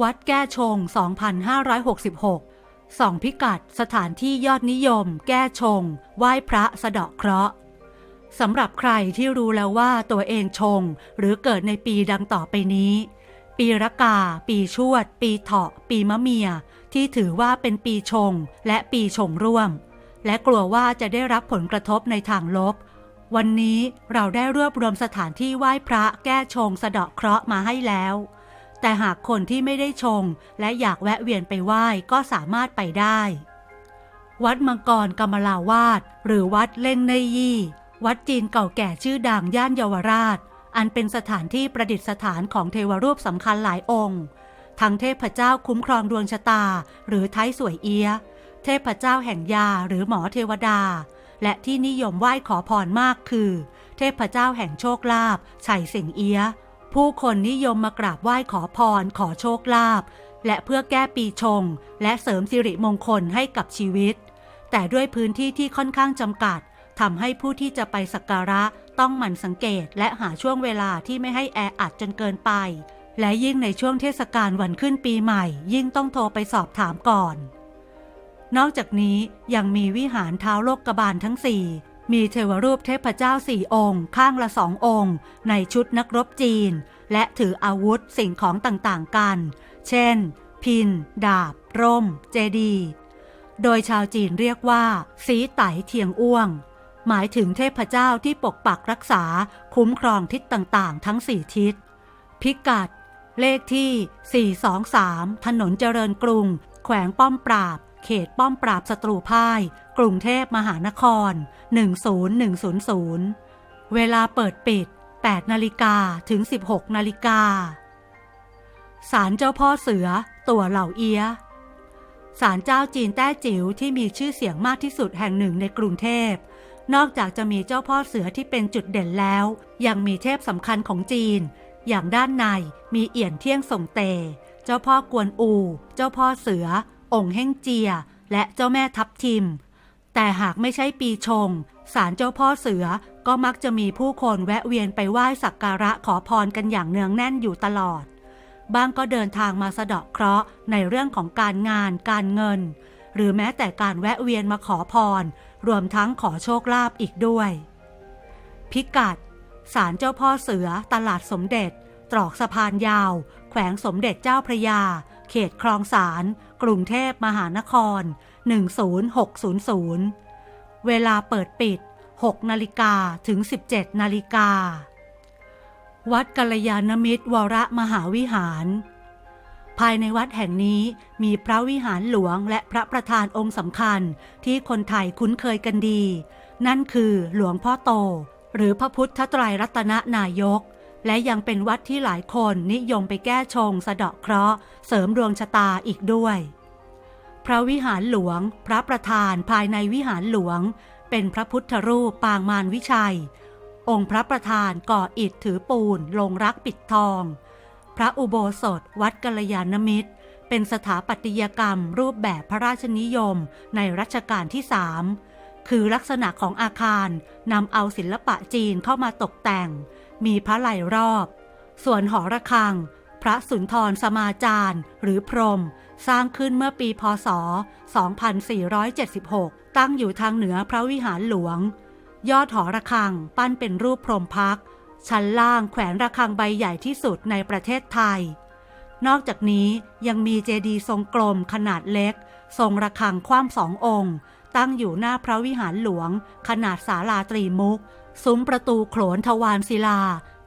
วัดแก้ชง 2566สองพิกัดสถานที่ยอดนิยม แก้ชง ไหว้พระสะเดาะเคราะห์สำหรับใครที่รู้แล้วว่าตัวเองชง หรือเกิดในปีดังต่อไปนี้ ปีรากา ปีชวด ปีเถาะ ปีมะเมีย ที่ถือว่าเป็นปีชง และปีชงร่วม และกลัวว่าจะได้รับผลกระทบในทางลบ วันนี้เราได้รวบรวมสถานที่ไหว้พระแก้ชงสะเดาะเคราะห์มาให้แล้ว แต่หากคนที่ไม่ได้ชง และอยากแวะเวียนไปไหว้ก็สามารถไปได้ วัดมังกรกำมลาวาด หรือวัดเล่งในยี่ วัดจีนเก่าแก่ชื่อดังย่านเยาวราช อันเป็นสถานที่ประดิษฐานของเทวรูปสำคัญหลายองค์ ทั้งเทพเจ้าคุ้มครองดวงชะตา หรือไทยสวยเอียเทพเจ้าแห่งยาหรือหมอเทวดา และที่นิยมไหว้ขอพรมากคือ เทพเจ้าแห่งโชคลาภไฉเสิงเอีย ผู้คนนิยมมากราบไหว้ขอพร ขอโชคลาภและเพื่อแก้ปีชง และเสริมสิริมงคลให้กับชีวิต แต่ด้วยพื้นที่ที่ค่อนข้างจำกัดทำให้ผู้ที่จะไปสักการะต้องหมั่นสังเกตและหาช่วงเวลาที่ไม่ให้แออัดจนเกินไป และยิ่งในช่วงเทศกาลวันขึ้นปีใหม่ ยิ่งต้องโทรไปสอบถามก่อน นอกจากนี้ยังมีวิหารเท้าโลกกบาลทั้งสี่ มีเทวรูปเทพเจ้าสี่องค์ ข้างละสององค์ ในชุดนักรบจีน และถืออาวุธสิ่งของต่างๆกัน เช่น พิน ดาบ ร่ม เจดี โดยชาวจีนเรียกว่า สีไตเทียงอ้วง หมายถึงเทพเจ้าที่ปกปักรักษาคุ้มครองทิศต่างๆ ทั้งสี่ทิศ พิกัด เลขที่ 423 ถนนเจริญกรุง แขวงป้อมปราบ เขตป้อมปราบศัตรูพ่าย กรุงเทพมหานคร 10100 เวลาเปิดปิด 8 นาฬิกาถึง 16 นาฬิกาศาลเจ้าพ่อเสือ ตัวเหล่าเอียศาลเจ้าจีนแต้จิ๋วที่มีชื่อเสียงมากที่สุดแห่งหนึ่งในกรุงเทพ นอกจากจะมีเจ้าพ่อเสือที่เป็นจุดเด่นแล้ว ยังมีเทพสำคัญของจีน อย่างด้านในมีเอี่ยนเที่ยงส่งเต เจ้าพ่อกวนอู เจ้าพ่อเสือ องค์เฮ่งเจีย และเจ้าแม่ทับทิม แต่หากไม่ใช่ปีชงศาลเจ้าพ่อเสือก็มักจะมีผู้คนแวะเวียนไปไหว้สักการะขอพรกันอย่างเนืองแน่นอยู่ตลอด บางก็เดินทางมาสะเดาะเคราะห์ในเรื่องของการงานการเงิน หรือแม้แต่การแวะเวียนมาขอพร รวมทั้งขอโชคลาภอีกด้วย พิกัดศาลเจ้าพ่อเสือตลาดสมเด็จ ตรอกสะพานยาว แขวงสมเด็จเจ้าพระยา เขตคลองสาร กรุงเทพมหานคร 10600 เวลาเปิดปิด 6 นาฬิกาถึง 17 นาฬิกา วัดกัลยาณมิตรวรมหาวิหาร ภายในวัดแห่งนี้มีพระวิหารหลวงและพระประธานองค์สำคัญที่คนไทยคุ้นเคยกันดี นั่นคือหลวงพ่อโต หรือพระพุทธไตรรัตนนายก และยังเป็นวัดที่หลายคนนิยมไปแก้ชงสะเดาะเคราะห์เสริมดวงชะตาอีกด้วย พระวิหารหลวง พระประธานภายในวิหารหลวง เป็นพระพุทธรูปปางมารวิชัย องค์พระประธานก่ออิฐถือปูน ลงรักปิดทอง พระอุโบสถ วัดกัลยาณมิตร เป็นสถาปัตยกรรมรูปแบบพระราชนิยมในรัชกาลที่สามคือลักษณะของอาคารนำเอาศิลปะจีนเข้ามาตกแต่ง มีพระไหล่รอบ ส่วนหอระฆัง พระสุนทรสมาจารย์ หรือพรหมสร้างขึ้นเมื่อปีพศ 2476 ตั้งอยู่ทางเหนือพระวิหารหลวง ยอดหอระฆังปั้นเป็นรูปพรหมพัก ชั้นล่างแขวนระฆังใบใหญ่ที่สุดในประเทศไทย นอกจากนี้ยังมีเจดีย์ทรงกลมขนาดเล็ก ทรงระฆังคว่ำสององค์ ตั้งอยู่หน้าพระวิหารหลวง ขนาดศาลาตรีมุก ซุ้มประตูโขนทวารศิลา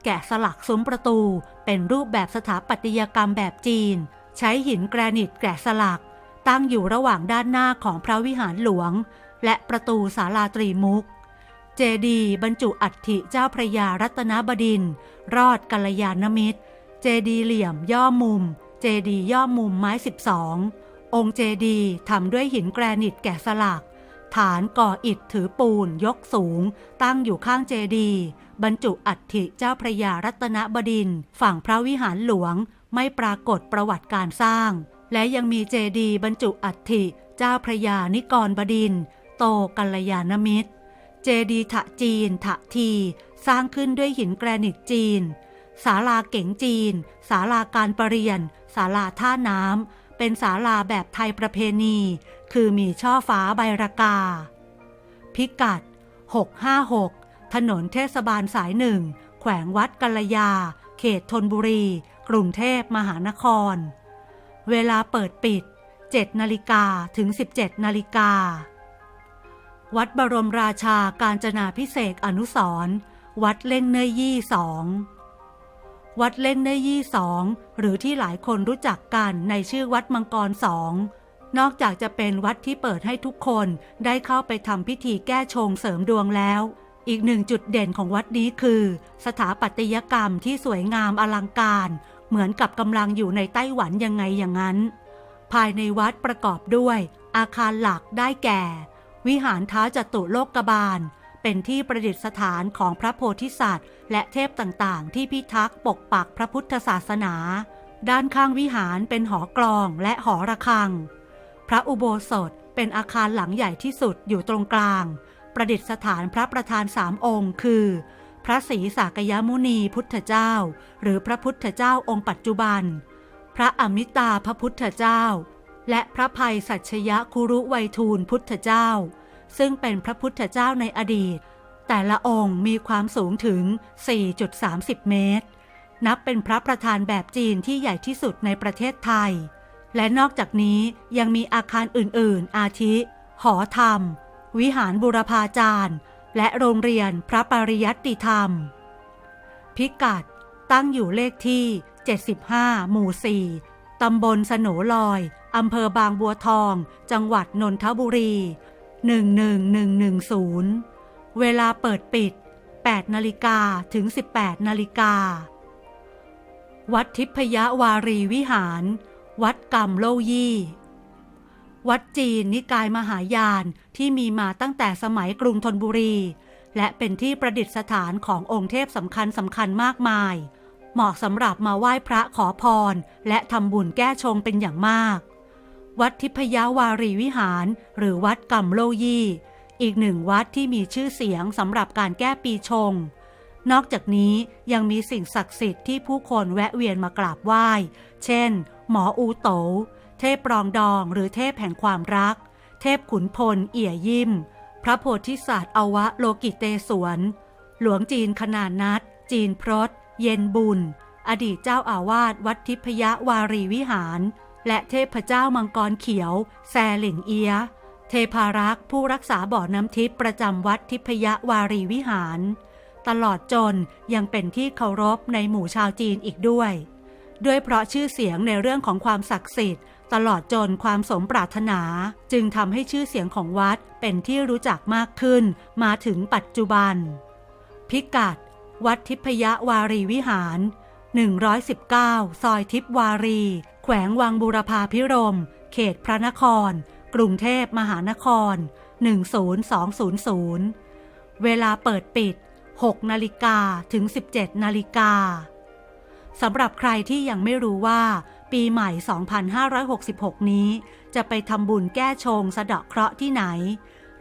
แกะสลักซุ้มประตู เป็นรูปแบบสถาปัตยกรรมแบบจีน ใช้หินแกรนิตแกะสลัก ตั้งอยู่ระหว่างด้านหน้าของพระวิหารหลวง และประตูศาลาตรีมุก เจดีบรรจุอัฐิเจ้าพระยารัตนบดินทรอดกัลยาณมิตร เจดีเหลี่ยมย่อมุม เจดีย่อมุมไม้ 12 องค์เจดีทำด้วยหินแกรนิตแกะสลัก ฐานก่ออิฐถือปูนยกสูง ตั้งอยู่ข้างเจดีย์บรรจุอัฐิเจ้าพระยารัตนบดิน ฝั่งพระวิหารหลวงไม่ปรากฏประวัติการสร้าง และยังมีเจดีย์บรรจุอัฐิเจ้าพระยานิกรบดิน โตกัลยาณมิตร เจดีย์ถะจีนถะที สร้างขึ้นด้วยหินแกรนิตจีนศาลาเก๋งจีนศาลาการประเรียนศาลาท่าน้ำ เป็นศาลาแบบไทยประเพณี คือมีช่อฟ้าใบรากา พิกัด 656 ถนนเทศบาลสายหนึ่ง แขวงวัดกัลยา เขตธนบุรี กรุงเทพมหานคร เวลาเปิดปิด 7 นาฬิกาถึง 17 นาฬิกา วัดบรมราชาการจนาพิเศษอนุสรวัดเล่งเนยยี่สอง วัดเล่งเนยยี่สองหรือที่หลายคนรู้จักกันในชื่อวัดมังกรสองนอกจากจะเป็นวัดที่เปิดให้ทุกคนได้เข้าไปทำพิธีแก้ชงเสริมดวงแล้ว อีกหนึ่งจุดเด่นของวัดนี้คือ สถาปัตยกรรมที่สวยงามอลังการ เหมือนกับกำลังอยู่ในไต้หวันยังไงอย่างนั้น ภายในวัดประกอบด้วย อาคารหลักได้แก่ วิหารท้าจตุโลกบาล เป็นที่ประดิษฐานของพระโพธิสัตว์ และเทพต่างๆ ที่พิทักษ์ปกปักพระพุทธศาสนา ด้านข้างวิหารเป็นหอกลองและหอระฆัง พระอุโบสถเป็นอาคารหลังใหญ่ที่สุดอยู่ตรงกลาง ประดิษฐานพระประธานสามองค์ คือ พระศรีสากยมุนีพุทธเจ้า หรือพระพุทธเจ้าองค์ปัจจุบัน พระอมิตาพระพุทธเจ้า และพระภัยสัชยะคุรุไวยทูลพุทธเจ้า ซึ่งเป็นพระพุทธเจ้าในอดีต แต่ละองค์มีความสูงถึง 4.30 เมตร นับเป็นพระประธานแบบจีนที่ใหญ่ที่สุดในประเทศไทย และนอกจากนี้ยังมีอาคารอื่นๆ อาทิ หอธรรม วิหารบุรพาจารย์ และโรงเรียนพระปริยัติธรรม พิกัดตั้งอยู่เลขที่ 75 หมู่ 4 ตำบลสโหนลอย อำเภอบางบัวทอง จังหวัดนนทบุรี 11110 เวลาเปิดปิด 8 นาฬิกาถึง 18 นาฬิกา วัดทิพยวารีวิหาร วัดกำโลยี่ วัดจีนนิกายมหายานที่มีมาตั้งแต่สมัยกรุงธนบุรี และเป็นที่ประดิษฐานขององค์เทพสำคัญสำคัญมากมาย เหมาะสำหรับมาไหว้พระขอพร และทำบุญแก้ชงเป็นอย่างมาก วัดทิพยาวารีวิหาร หรือวัดกำโลยีอีกหนึ่งวัดที่มีชื่อเสียงสำหรับการแก้ปีชง นอกจากนี้ยังมีสิ่งศักดิ์สิทธิ์ที่ผู้คนแวะเวียนมากราบไหว้ เช่น หมออูโต เทพปรองดองหรือเทพแห่งความรัก เทพขุนพล เอี่ยยิมพระโพธิสัตว์อวะโลกิเตศวรหลวงจีนขนาดนัด จีนพรต เย็นบุญ อดีตเจ้าอาวาสวัดทิพยวารีวิหาร และเทพเจ้ามังกรเขียว แซหลิงเอีย เทพารักษ์ผู้รักษาบ่อน้ำทิพย์ประจำวัดทิพยวารีวิหาร ตลอดจนยังเป็นที่เคารพในหมู่ชาวจีนอีกด้วย ด้วยเพราะชื่อเสียงในเรื่องของความศักดิ์สิทธิ์ ตลอดจนความสมปรารถนา จึงทำให้ชื่อเสียงของวัดเป็นที่รู้จักมากขึ้น มาถึงปัจจุบัน พิกัด วัดทิพยวารีวิหาร 119 ซอยทิพวารี แขวงวังบูรพาพิรม เขตพระนคร กรุงเทพมหานคร 10200 เวลาเปิดปิด 6 นาฬิกาถึง 17 นาฬิกาสำหรับใครที่ยังไม่รู้ว่า ปีใหม่ 2566 นี้ จะไปทำบุญแก้ชงสะเดาะเคราะห์ที่ไหน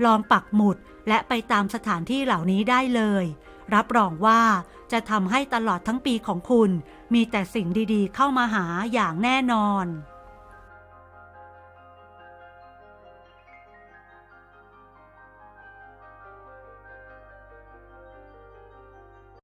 ลองปักหมุดและไปตามสถานที่เหล่านี้ได้เลย รับรองว่าจะทำให้ตลอดทั้งปีของคุณ มีแต่สิ่งดีๆ เข้ามาหาอย่างแน่นอน